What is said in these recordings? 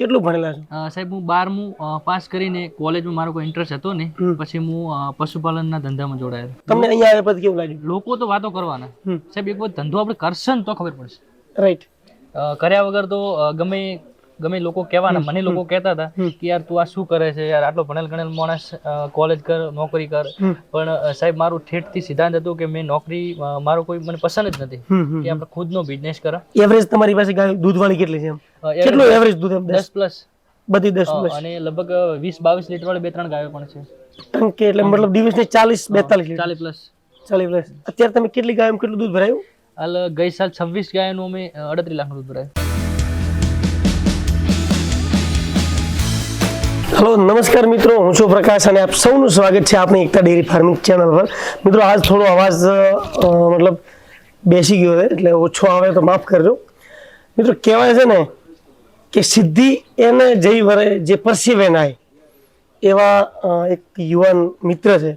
કેટલું ભણેલા છો? સાહેબ હું બારમું પાસ કરીને કોલેજમાં મારો કોઈ ઇન્ટરેસ્ટ હતો ને પછી હું પશુપાલનના ધંધામાં જોડાયો. તમને અહીંયા આવ્યા પછી કેવું લાગ્યું? લોકો તો વાતો કરવાના. સાહેબ એક વખત ધંધો આપણે કરશે ને તો ખબર પડશે. રાઈટ કર્યા વગર તો ગમે ગમે લોકો કહેવાના. મને લોકો કહેતા હતા કે યાર તું આ શું કરે છે? યાર આટલો ભણેલ ગણેલ માણસ કોલેજ કર નોકરી કર. પણ સાહેબ મારું ઠેઠથી સિદ્ધાંત હતું કે મેં નોકરી મારો કોઈ મને પસંદ જ નથી. કે આપણે ખુદનો બિઝનેસ કરો. એવરેજ તમારી પાસે દૂધવાળી કેટલી છે કેટલું એવરેજ દૂધ એમ દસ દસ? પ્લસ બધી દસ પ્લસ અને લગભગ વીસ બાવીસ લીટર વાળી બે ત્રણ ગાયો પણ છે. ટંકે એટલે મતલબ દિવસને ચાલીસ બેતાલીસ લીટર. ચાલીસ પ્લસ ચાલીસ પ્લસ અત્યારે તમે કેટલી ગાય કેટલું દૂધ ભરાયું? હાલ ગઈ સાલ છવ્વીસ ગાયનું અમે અડત્રીસ લાખનું દૂધ ભરાયું. હલો નમસ્કાર મિત્રો. હું છું પ્રકાશ અને આપ સૌનું સ્વાગત છે આપની એકતા ડેરી ફાર્મિંગ ચેનલ પર. મિત્રો આજ થોડો અવાજ મતલબ બેસી ગયો છે એટલે ઓછો આવે તો માફ કરજો. મિત્રો કહેવાય છે ને કે સિદ્ધિ એને જઈ વરે જે પરસીવે નાય. એવા એક યુવાન મિત્ર છે.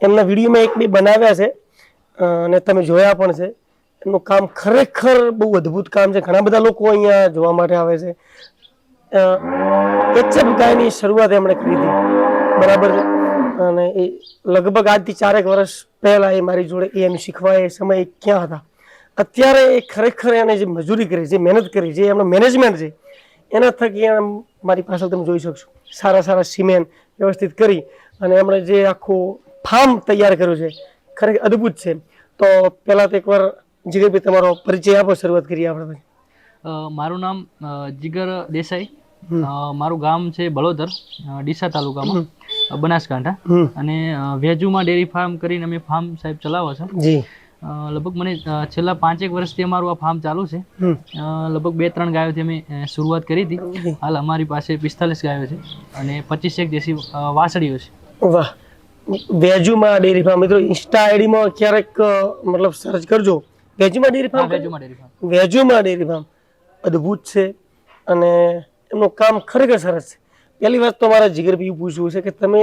એમના વિડીયોમાં એક બે બનાવ્યા છે. અને તમે જોયા પણ છે. એમનું કામ ખરેખર બહુ અદ્ભુત કામ છે. ઘણા બધા લોકો અહીંયા જોવા માટે આવે છે. એચએફ ગાયની શરૂઆત એમણે કરી હતી. બરાબર અને એ લગભગ આજથી ચારેક વર્ષ પહેલાં એ મારી જોડે એ એમ શીખવા એ સમય ક્યાં હતા. અત્યારે એ ખરેખર એને જે મજૂરી કરી, જે મહેનત કરી, જે એમનો મેનેજમેન્ટ છે એના થકી મારી પાસે તમે જોઈ શકશો. સારા સારા સિમેન્ટ વ્યવસ્થિત કરી અને એમણે જે આખું ફાર્મ તૈયાર કર્યું છે ખરેખર અદ્ભુત છે. તો પહેલાં તો એકવાર જીગરભાઈ તમારો પરિચય આપો શરૂઆત કરીએ આપણે મારું નામ જીગર દેસાઈ. મારું ગામ છે બળોદર ડીસા તાલુકામાં બનાસકાંઠા. અને વેજુમાં ડેરી ફાર્મ કરીને અમે ફાર્મ સાહેબ ચલાવો છે. જી. લગભગ મને છેલ્લા પાંચેક વર્ષથી અમારું આ ફાર્મ ચાલુ છે. લગભગ બે ત્રણ ગાયોથી અમે શરૂઆત કરી હતી. હાલ અમારી પાસે પિસ્તાલીસ ગાયો છે અને પચીસેક દેશી વાસળીઓ છે. વાહ. વેજુમાં ડેરી ફાર્મ મિત્રો ઇન્સ્ટા આઈડીમાં ક્યારેક મતલબ સર્ચ કરજો. વેજુમાં ડેરી ફાર્મ વેજુમાં ડેરી ફાર્મ વેજુમાં ડેરી ફાર્મ અદ્ભુત છે. અને એમનું કામ ખરેખર સરસ છે. પહેલી વાત તો મારા જીગરભાઈ પૂછવું છે કે તમે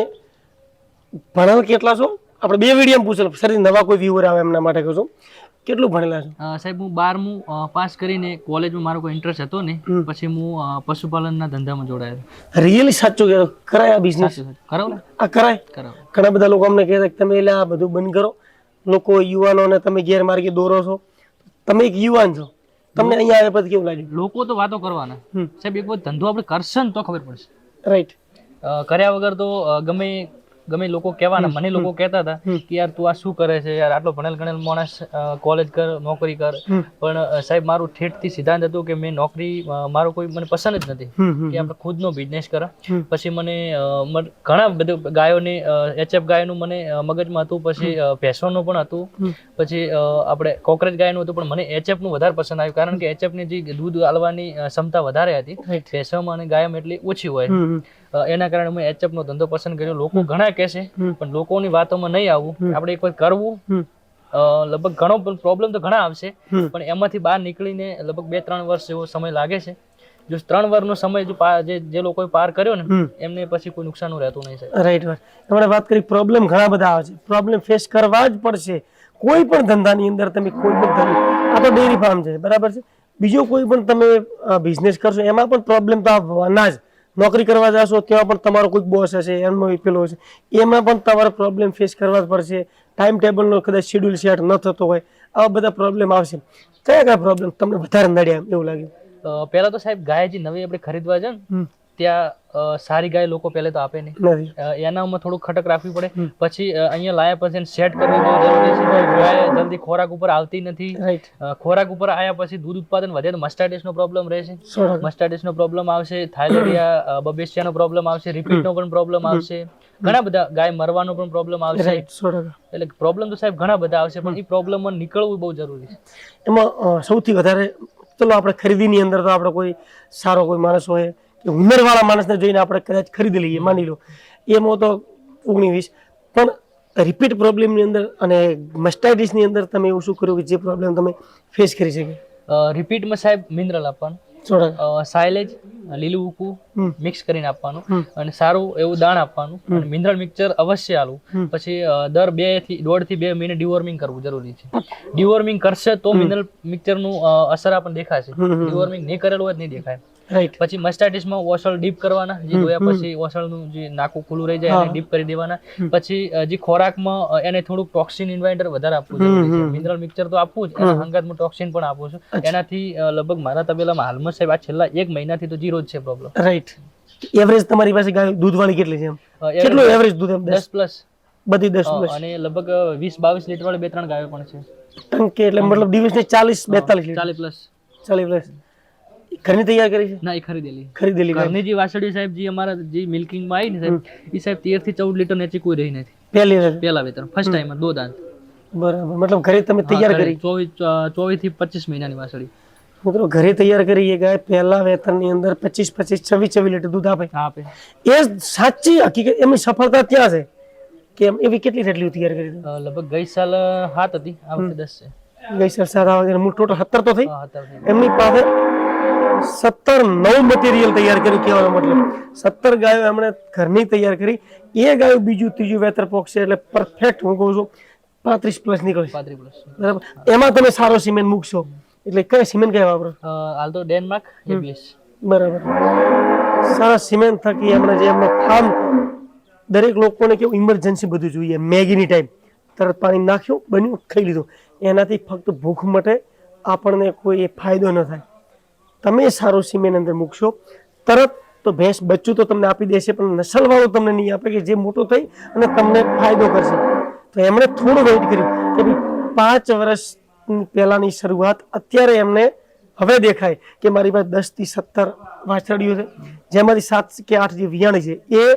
ભણેલ કેટલા છો? આપણે બે વીડિયો પૂછેલ. સર નવા કોઈ વ્યૂઅર આવે એમના માટે કહું છું. કેટલું ભણેલા છો? સાહેબ હું બારમું પાસ કરીને કોલેજમાં મારો કોઈ ઇન્ટરેસ્ટ હતો ને પછી હું પશુપાલનના ધંધામાં જોડાયો રિયલી સાચું કે કરાય આ બિઝનેસ કરાવો આ કરાય? કરાવો. ઘણા બધા લોકો અમને કહે છે કે તમે એટલે આ બધું બંધ કરો. લોકો યુવાનોને તમે ગેરમાર્ગે દોરો છો. તમે એક યુવાન છો. તમને અહીંયા આવ્યા પછી કેવું લાગ્યું? લોકો તો વાતો કરવાના. સાહેબ એક વખત ધંધો આપણે કરશે ને તો ખબર પડશે. રાઈટ કર્યા વગર તો ગમે ગમે લોકો કહેવાના મને લોકો કહેતા હતા કે યાર તું આ શું કરે છે? યાર આટલો ભણેલ ગણેલ માણસ કોલેજ કર નોકરી કર. પણ સાહેબ મારું ઠેઠથી સિદ્ધાંત હતું કે મેં નોકરી મારો કોઈ મને પસંદ જ નથી. કે આપણે ખુદનો બિઝનેસ કરા. પછી મને ઘણા બધું ગાયોની એચએફ ગાયનું મને મગજમાં હતું. પછી ભેંસોનું પણ હતું. પછી આપણે કોકરેજ ગાયનું હતું પણ મને એચએફનું વધારે પસંદ આવ્યું. કારણ કે એચએફની જે દૂધ આલવાની ક્ષમતા વધારે હતી. ભેંસોમાં અને ગાયમાં એટલી ઓછી હોય. એના કારણે મેં એચએફ નો ધંધો પસંદ કર્યો. લોકો ઘણા કહેશે પણ લોકોની વાતોમાં નહીં આવવું આપણે એક વાર કરવું લગભગ ઘણો પ્રોબ્લેમ તો ઘણા આવશે પણ એમાંથી બહાર નીકળીને લગભગ બે ત્રણ વર્ષ જેવો સમય લાગે છે. જો ત્રણ વર્ષનો સમય જો જે જે લોકોએ પાર કર્યો ને એમને પછી કોઈ નુકસાન રહેતું નહીં સાહેબ. રાઈટ રાઈટ આપણે વાત કરી પ્રોબ્લેમ ઘણા બધા આવે છે. પ્રોબ્લેમ ફેસ કરવા જ પડશે. કોઈ પણ ધંધાની અંદર તમે કોઈ પણ ધંધો આ તો ડેરી ફાર્મ છે બરાબર છે? બીજો કોઈ પણ તમે બિઝનેસ કરશો એમાં પણ પ્રોબ્લેમ તો આવવાના જ. નોકરી કરવા જશો ત્યાં પણ તમારો કોઈક બોસ હશે એમનો પેલો હશે. એમાં પણ તમારે પ્રોબ્લેમ ફેસ કરવા જ પડશે. ટાઈમ ટેબલનો કદાચ શેડ્યુલ સેટ ન થતો હોય આવા બધા પ્રોબ્લેમ આવશે. કયા કયા પ્રોબ્લેમ તમને વધારે નડ્યા એમ એવું લાગ્યું? પહેલા તો સાહેબ ગાય જે નવી આપણે ખરીદવા ને હમ. ત્યાં સારી ગાય લોકો પહેલે તો આપે નહીં. એનામાં થોડુંક ખટક રાખવી પડે. પછી અહીંયા લાયા પછી સેટ કરવી બહુ જરૂરી છે ગાય જલ્દી ખોરાક ઉપર આવતી નથી. ખોરાક ઉપર આવ્યા પછી દૂધ ઉત્પાદન વધે તો મસ્ટાઇટિસનો પ્રોબ્લેમ રહેશે. મસ્ટાઇટિસનો પ્રોબ્લેમ આવશે થાઇલેરિયા બબેશિયાનો પ્રોબ્લેમ આવશે રિપીટનો પણ પ્રોબ્લેમ આવશે. ઘણા બધા ગાય મરવાનો પણ પ્રોબ્લેમ આવશે. એટલે પ્રોબ્લેમ તો સાહેબ ઘણા બધા આવશે પણ એ પ્રોબ્લેમમાં નીકળવું બહુ જરૂરી છે. એમાં સૌથી વધારે ચલો આપણે ખરીદીની અંદર તો આપણે કોઈ સારો કોઈ માણસ હોય કે હુનરવાળા માણસને જોઈને આપણે કદાચ ખરીદી લઈએ માની લો. એમાં તો ઓગણી વીસ પણ રિપીટ પ્રોબ્લેમની અંદર અને મસ્ટાઇટિસની અંદર તમે એવું શું કર્યું કે જે પ્રોબ્લેમ તમે ફેસ કરી શકે? રિપીટમાં સાહેબ મિનરલ આપવાનું સાયલેજ લીલું ઉકું. મિક્સ કરીને આપવાનું અને સારું એવું દાણ આપવાનું અને મિનરલ મિક્સચર અવશ્ય આલું. પછી દર બેથી દોઢથી બે મહિને ડિવોર્મિંગ કરવું જરૂરી છે. ડિવોર્મિંગ કરશે તો મિનરલ મિક્સચરનું નું અસર આપણને દેખાશે. ડિવોર્મિંગ નહીં કરેલું હોય નહીં દેખાય. રાઈટ પછી મસ્ટાઇટિસમાં ઓસળ ડીપ કરવાના જે ધોયા પછી ઓસળનું જે નાકું ખુલ્લું રહી જાય એને ડીપ કરી દેવાના. પછી જે ખોરાકમાં માં એને થોડુંક ટોક્સિન ઇન્વાઇન્ડર વધારે આપવું છે. મિનરલ મિક્સર તો આપવું જ એના હંગાતમાં ટોક્સિન પણ આપું છું. એનાથી લગભગ મારા તબેલામાં હાલમાં સાહેબ આ છેલ્લા એક મહિનાથી તો જીરો જ છે પ્રોબ્લેમ રાઈટ એવરેજ તમારી પાસે ગાય દૂધવાળી કેટલી છે એમ? કેટલું એવરેજ દૂધ એમ? દસ દસ. પ્લસ બધી દસ પ્લસ અને લગભગ વીસ બાવીસ લીટર વાળી બે ત્રણ ગાયો પણ છે. ટંકે એટલે મતલબ દિવસને ચાલીસ બેતાલીસ લીટર. ચાલીસ પ્લસ ચાલીસ પ્લસ ઘરની તૈયાર કરી છે? ના એ ખરીદેલી. ખરીદેલી ઘરની જે વાસળી સાહેબ જે અમારા જે મિલ્કિંગમાં આવી ને સાહેબ એ સાહેબ 13 થી ચૌદ લીટર નીચે કોઈ રહી નથી. પહેલી. પહેલા વેતન ફર્સ્ટ ટાઈમ દો દાંત. બરાબર. મતલબ ઘરે તમે તૈયાર કરી. ચોવીસ ચોવીસથી પચીસ મહિનાની વાસળી મિત્રો ઘરે તૈયાર કરીએ ગાય. પહેલા વેતનની અંદર પચીસ પચીસ છવ્વીસ છવ્વીસ લીટર દૂધ આપે. આપે. એ સાચી હકીકત એમની સફળતા ત્યાં છે? કે એવી કેટલી રેટલી તૈયાર કરી લગભગ ગઈ સાલ સાત હતી આ વખતે દસ છે. ગઈ સાલ સાત આવે ટોટલ સત્તર તો થઈ. એમની પાસે સત્તર નવ મટીરિયલ તૈયાર કર્યું કહેવાનો મતલબ. સત્તર ગાયો એમણે ઘરની તૈયાર કરી. એ ગાયો બીજું ત્રીજું વેતર પોક્ષે એટલે પરફેક્ટ હું કહું છું પાંત્રીસ પ્લસ નીકળશે. પાંત્રીસ પ્લસ બરાબર? એમાં તમે સારો સિમેન્ટ મૂકશો. એટલે કઈ સિમેન્ટ કઈ વાપરો હાલ તો ડેનમાર્ક એબીએસ. બરાબર. સારા સિમેન્ટ થકી એમણે જે એમનો ફાર્મ દરેક લોકોને કેવું ઇમરજન્સી બધું જોઈએ. મેગીની ટાઈમ તરત પાણી નાખ્યું બન્યું ખાઈ લીધું. એનાથી ફક્ત ભૂખ મટે આપણને કોઈ ફાયદો ન થાય. તમે સારું સિમેન્ટ અંદર મૂકશો. તરત તો ભેંસ બચ્ચું તો તમને આપી દેશે પણ નસલવાળું તમને નહીં આપે કે જે મોટો થઈ અને તમને ફાયદો કરશે. તો એમણે થોડું વેઇટ કર્યું કે ભાઈ પાંચ વર્ષ પહેલાની શરૂઆત અત્યારે એમને હવે દેખાય કે મારી પાસે દસથી સત્તર વાછરડીઓ છે. જેમાંથી સાત કે આઠ જે વિયાણી છે, એ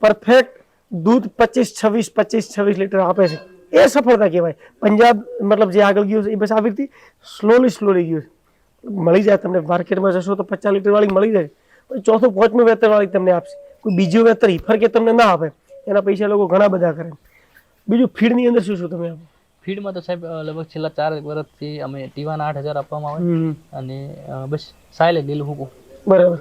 પરફેક્ટ દૂધ પચીસ, છવ્વીસ પચીસ, છવ્વીસ લીટર આપે છે. એ સફળતા કહેવાય. પંજાબ, મતલબ જે આગળ ગયું છે, એ બસ આવી રીતે સ્લોલી સ્લોલી ગયું છે. મળી જાય તમને માર્કેટમાં જશો તો પચાસ લીટરવાળી મળી જાય. પણ ચોથું, પાંચમું વેતરવાળી તમને આપશે. કોઈ બીજું વેતર હિફર કે તમને ના આપે. એના પૈસા લોકો ઘણા બધા કરે. બીજું ફીડની અંદર શું શું તમે આપો? ફીડમાં તો સાહેબ લગભગ છેલ્લા ચાર વર્ષથી અમે ટીવાના આઠ હજાર આપવામાં આવે. અને બસ સાયલે લીલું હુકું. બરાબર.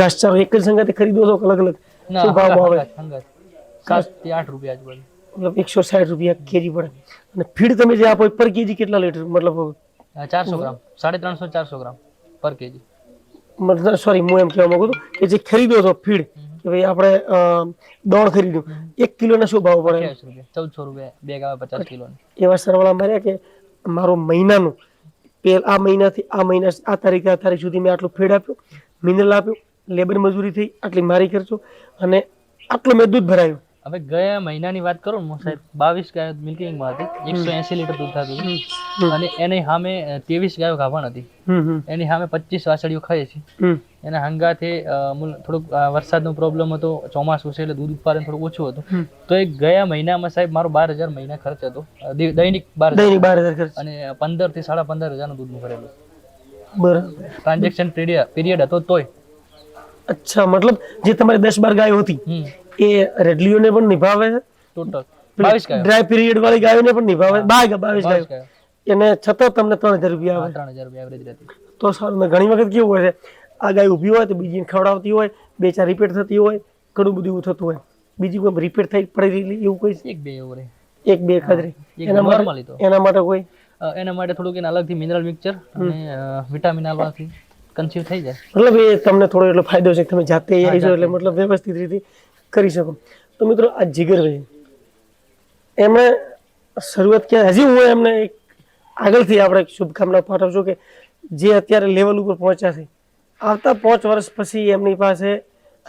ઘાસચારો એક જ સંગાતે ખરીદો છો અલગ અલગ? શું ભાવ આવે? હંગાત, હંગાત. આઠ રૂપિયા આજુબાજુ મતલબ એકસો સાઠ રૂપિયા કેજી પડે. અને ફીડ તમે જે આપો પર કેજી કેટલા લીટર? મતલબ ચારસો ગ્રામ. સાડી ત્રણસો ચારસો ગ્રામ. પર કેજી. મતલબ સોરી હું એમ કહેવા માંગુ છું કે જે ખરીદો છો ફીડ કે ભાઈ આપણે દોણ ખરીદ્યું એક કિલોના શું ભાવ પડે? ચૌદસો રૂપિયા. બેગ આવે પચાસ કિલો એવા સરવાળા માર્યા કે મારો મહિનાનું પેલ આ મહિનાથી આ મહિના આ તારીખે આ તારીખ સુધી મેં આટલું ફેડ આપ્યું મિનરલ આપ્યું લેબર મજૂરી થઈ આટલી મારી ખર્ચો અને આટલું મેં દૂધ ભરાયું. હવે ગયા મહિનાની વાત કરું ને હું સાહેબ બાવીસ ગાયો મિલ્કિંગમાં હતી એકસો એસી લીટર દૂધ થતું અને એની સામે ત્રેવીસ ગાયો ગાભણ હતી. એની સામે પચીસ વાસળીઓ ખાય છે એના હંગાથે થોડુંક વરસાદનો પ્રોબ્લેમ હતો ચોમાસું છે એટલે દૂધ ઉત્પાદન થોડું ઓછું હતું. તો એ ગયા મહિનામાં સાહેબ મારો બાર હજાર મહિના ખર્ચ હતો. દૈનિક બાર દૈનિક બાર હજાર ખર્ચ. અને પંદરથી સાડા પંદર હજારનું દૂધનું ભરેલું. બરાબર. ટ્રાન્ઝેક્શન પીરિયડ પીરિયડ હતો તોય. અચ્છા મતલબ જે તમારી દસ બાર ગાયો હતી એ રેડલીઓને પણ નિભાવે છે. ટોટલ. ડ્રાય પીરિયડ વાળી ગાયોને પણ નિભાવે. બાય બાવીસ ગાયો એને છતાં તમને ત્રણ હજાર રૂપિયા આવે. ત્રણ હજાર રૂપિયા તો સારું ઘણી વખત કેવું હોય છે આ ગાય ઊભી હોય તો બીજીને ખવડાવતી હોય બે ચાર રિપેર થતી હોય ઘણું બધું એવું થતું હોય. બીજી કોઈ રિપેર થઈ પડી રહેલી એવું કોઈ એક બે એવું રહે. એક બે ખાતરી. એના માટે એના માટે કોઈ? એના માટે થોડુંક એને અલગથી મિનરલ મિક્સચર અને વિટામિન આલવાથી કન્સીવ થઈ જાય. મતલબ એ તમને થોડો એટલો ફાયદો છે કે તમે જાતે આવીશો એટલે મતલબ વ્યવસ્થિત રીતે કરી શકો. તો મિત્રો આ જીગરભાઈ એમણે શરૂઆત ક્યાં હજી હું એમને એક આગળથી આપણે શુભકામના પાઠવશું કે જે અત્યારે લેવલ ઉપર પહોંચ્યા છે. આવતા પાંચ વર્ષ પછી એમની પાસે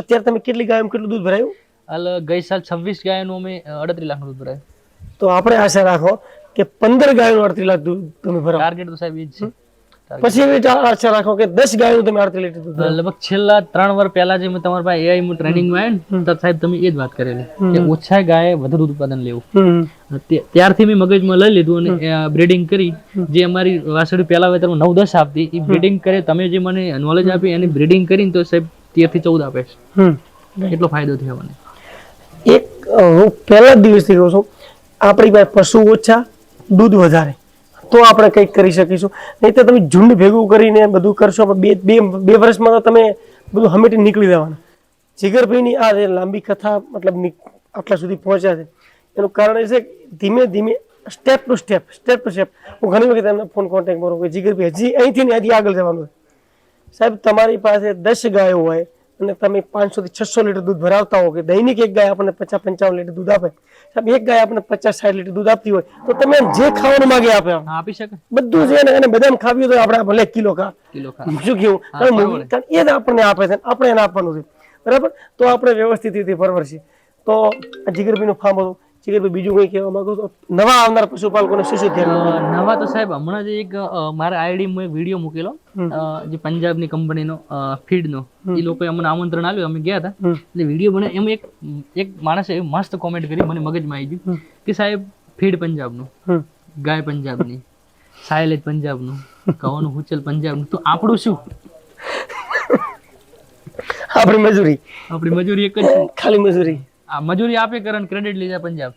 અત્યારે તમે કેટલી ગાયો કેટલું દૂધ ભરાયું? હાલ ગઈ સાલ છવ્વીસ ગાયનું અમે અડત્રીસ લાખનું દૂધ ભરાયું. તો આપણે આશા રાખો કે પંદર ગાયોનું અડત્રીસ લાખ દૂધ તમે ભરાવો. ટાર્ગેટ તો સાહેબ એ જ છે. પછી એવી આશા રાખો કે દસ ગાયો તમે અડત્રીસ લીટર દૂધ લગભગ છેલ્લા ત્રણ વર્ષ પહેલા જે મેં તમારા પાસે એઆઈ ટ્રેનિંગમાં આવ્યા તો સાહેબ તમે એ જ વાત કરેલી કે ઓછા ગાય વધુ દૂધ ઉત્પાદન લેવું. ત્યારથી મેં મગજમાં લઈ લીધું અને બ્રીડિંગ કરી જે અમારી વાસળી પહેલા વેતરમાં નવ દસ આપતી એ બ્રીડિંગ કરે તમે જે મને નોલેજ આપી એની બ્રીડિંગ કરીને તો સાહેબ તેરથી ચૌદ આપે છે. એટલો ફાયદો થયો મને. એક હું પહેલા જ દિવસથી કહું છું આપણી પાસે પશુ ઓછા દૂધ વધારે. તો આપણે કંઈક કરી શકીશું. નહીં તો તમે ઝુંડ ભેગું કરીને બધું કરશો બે બે બે વર્ષમાં તો તમે બધું હમેટી નીકળી દેવાના જીગરભાઈની આ લાંબી કથા, મતલબ આટલા સુધી પહોંચ્યા છે, એનું કારણ એ છે ધીમે ધીમે step to step step to step હું ઘણી વખત એમને ફોન કોન્ટેક્ટ કરું કે જીગરભાઈ, હજી અહીંથી ને અહીંથી આગળ જવાનું છે. સાહેબ, તમારી પાસે દસ ગાયો હોય અને તમે પાંચસો થી છસો લીટર દૂધ ભરાવતા હો કે દૈનિક એક ગાય આપણને પચાસ પંચાવન લીટર દૂધ આપે સાહેબ એક ગાય આપણે પચાસ સાઠ લીટર દૂધ આપતી હોય તો તમે જે ખાવાનું માગે આપે આપી શકે. બધું છે અને એને બદામ ખાવી તો આપણે ભલે કિલો ખા. કિલો ખા. શું કેવું એ જ આપણને આપે છે આપણે એને આપવાનું છે. બરાબર? તો આપણે વ્યવસ્થિત રીતે પરવરશે તો જીગરભાઈનું ફાર્મ હતું. જીગરભાઈ બીજું કંઈ કહેવા માંગો તો નવા આવનાર પશુપાલકોને શું શું ધ્યાન નવા તો સાહેબ હમણાં જ એક મારા આઈડી એક વીડિયો મૂકેલો. જે પંજાબની કંપનીનો ફીડનો. એ લોકોએ અમને આમંત્રણ આપ્યું અમે ગયા હતા. એટલે વીડિયો બને એમાં એક એક માણસે મસ્ત કોમેન્ટ કરી મને મગજમાં આવી ગયું કે સાહેબ ફીડ પંજાબનું નું ગાય પંજાબની સાયલેજ પંજાબનું કવાનું હુચલ પંજાબનું. તો આપણું શું? આપણી મજૂરી. આપણી મજૂરી એક જ ખાલી મજૂરી. આ મજૂરી આપે કરે ક્રેડિટ લીધા પંજાબ.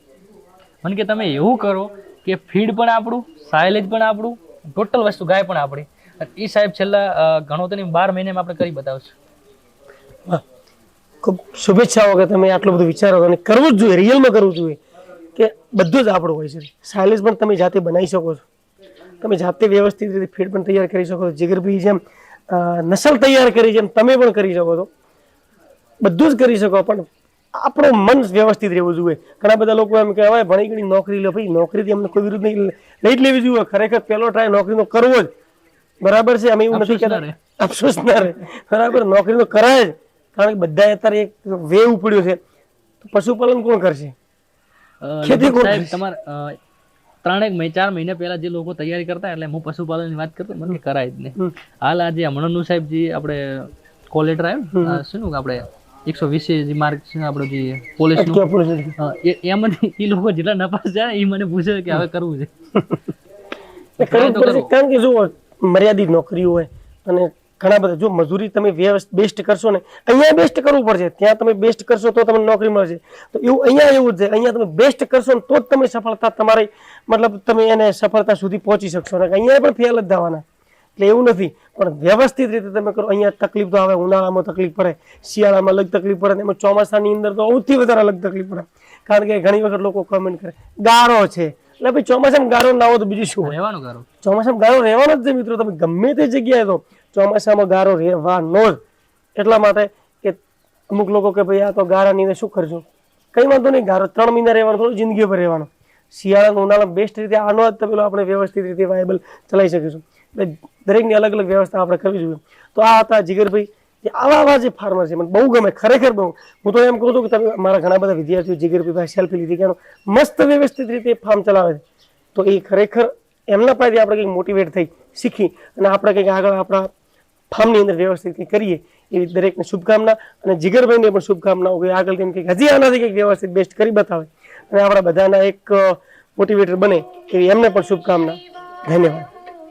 મને કે તમે એવું કરો કે ફીડ પણ આપણું સાયલેજ પણ આપણું ટોટલ વસ્તુ ગાય પણ આપણી. એ સાહેબ છેલ્લા ઘણો તો નહીં, બાર મહિનામાં આપણે કરી બતાવશું. ખૂબ શુભેચ્છાઓ કે તમે આટલું બધું વિચારો અને કરવું જ જોઈએ રિયલમાં કરવું જોઈએ કે બધું જ આપણું હોય છે. સાયલેજ પણ તમે જાતે બનાવી શકો છો. તમે જાતે વ્યવસ્થિત રીતે ફીડ પણ તૈયાર કરી શકો છો. જીગરભાઈ જેમ નસલ તૈયાર કરી, જેમ તમે પણ કરી શકો છો. બધું જ કરી શકો, પણ આપણું મન વ્યવસ્થિત રહેવું જોઈએ. ઘણા બધા લોકો એમ કહેવાય ભણી ગણી નોકરી લે ભાઈ નોકરીથી અમને કોઈ વિરુદ્ધ નહીં લઈ જ લેવી જોઈએ. ખરેખર પહેલો ટ્રાય નોકરીનો કરવો જ. બરાબર છે? અમે એવું નથી કહેતા. અફસોસ ના રહે. બરાબર? નોકરીનો કરાય જ. કારણ કે બધા અત્યારે એક વે ઉપડ્યો છે. પશુપાલન કોણ કરશે? ખેતી કોણ કરશે? તમારે ત્રણેક મહિના ચાર મહિના પહેલા જે લોકો તૈયારી કરતા એટલે હું પશુપાલનની વાત કરતો મને કરાય જ નહીં. હાલ આજે હમણાંનું સાહેબ જે આપણે કોલેટર આવ્યું શું આપણે એકસો વીસ જે માર્ક છે આપણો જે પોલીસ? અ, એ લોકો જેટલા નપાસ છે એ મને પૂછે કે હવે કરવું છે. કારણ કે જુઓ મર્યાદિત નોકરી હોય અને ઘણા બધા જો મજૂરી તમે વ્યવસ્થિત બેસ્ટ કરશો ને અહીંયા બેસ્ટ કરવું પડશે ત્યાં તમે બેસ્ટ કરશો તો તમને નોકરી મળશે. તો એવું અહીંયા એવું જ છે અહીંયા તમે બેસ્ટ કરશો ને તો જ તમે સફળતા તમારી મતલબ તમે એને સફળતા સુધી પહોંચી શકશો. ને અહીંયા પણ ફેલ જ થવાના. એટલે એવું નથી. પણ વ્યવસ્થિત રીતે તમે કરો. અહીંયા તકલીફ તો આવે ઉનાળામાં તકલીફ પડે શિયાળામાં અલગ તકલીફ પડે એમાં ચોમાસાની અંદર તો સૌથી વધારે અલગ તકલીફ પડે. કારણ કે ઘણી વખત લોકો કમેન્ટ કરે ગારો છે. એટલે ભાઈ ચોમાસામાં ગારો ના હોય તો બીજું શું રહેવાનું ગારો. ચોમાસામાં ગારો રહેવાનો જ છે મિત્રો. તમે ગમે તે જગ્યાએ તો ચોમાસામાં ગારો રહેવાનો જ. એટલા માટે કે અમુક લોકો કે ભાઈ આ તો ગારાની અંદર શું કરજો? કઈ વાંધો નહીં ગારો ત્રણ મહિના રહેવાનો થોડું જિંદગી પર રહેવાનો. શિયાળા ઉનાળા બેસ્ટ રીતે આનો જ તમે આપણે વ્યવસ્થિત રીતે વાયબલ ચલાવી શકીશું. દરેકની અલગ અલગ વ્યવસ્થા આપણે કરવી જોઈએ. તો આ હતા જીગરભાઈ, જે આવા આવા જે ફાર્મર છે, મને બહુ ગમે, ખરેખર બહુ. હું તો એમ કહું છું કે તમે મારા ઘણા બધા વિદ્યાર્થીઓ જીગરભાઈ ભાઈ સેલ્ફી લીધી કે મસ્ત વ્યવસ્થિત રીતે ફાર્મ ચલાવે છે. તો એ ખરેખર એમના પાસેથી આપણે કંઈક મોટિવેટ થઈ શીખી અને આપણે કંઈક આગળ આપણા ફાર્મની અંદર વ્યવસ્થિત કંઈક કરીએ એવી દરેકને શુભકામના અને જીગરભાઈને પણ શુભકામનાઓ કે આગળ તેમ કંઈક હજી આનાથી કંઈક વ્યવસ્થિત બેસ્ટ કરી બતાવે અને આપણા બધાના એક મોટિવેટર બને એવી એમને પણ શુભકામના. ધન્યવાદ.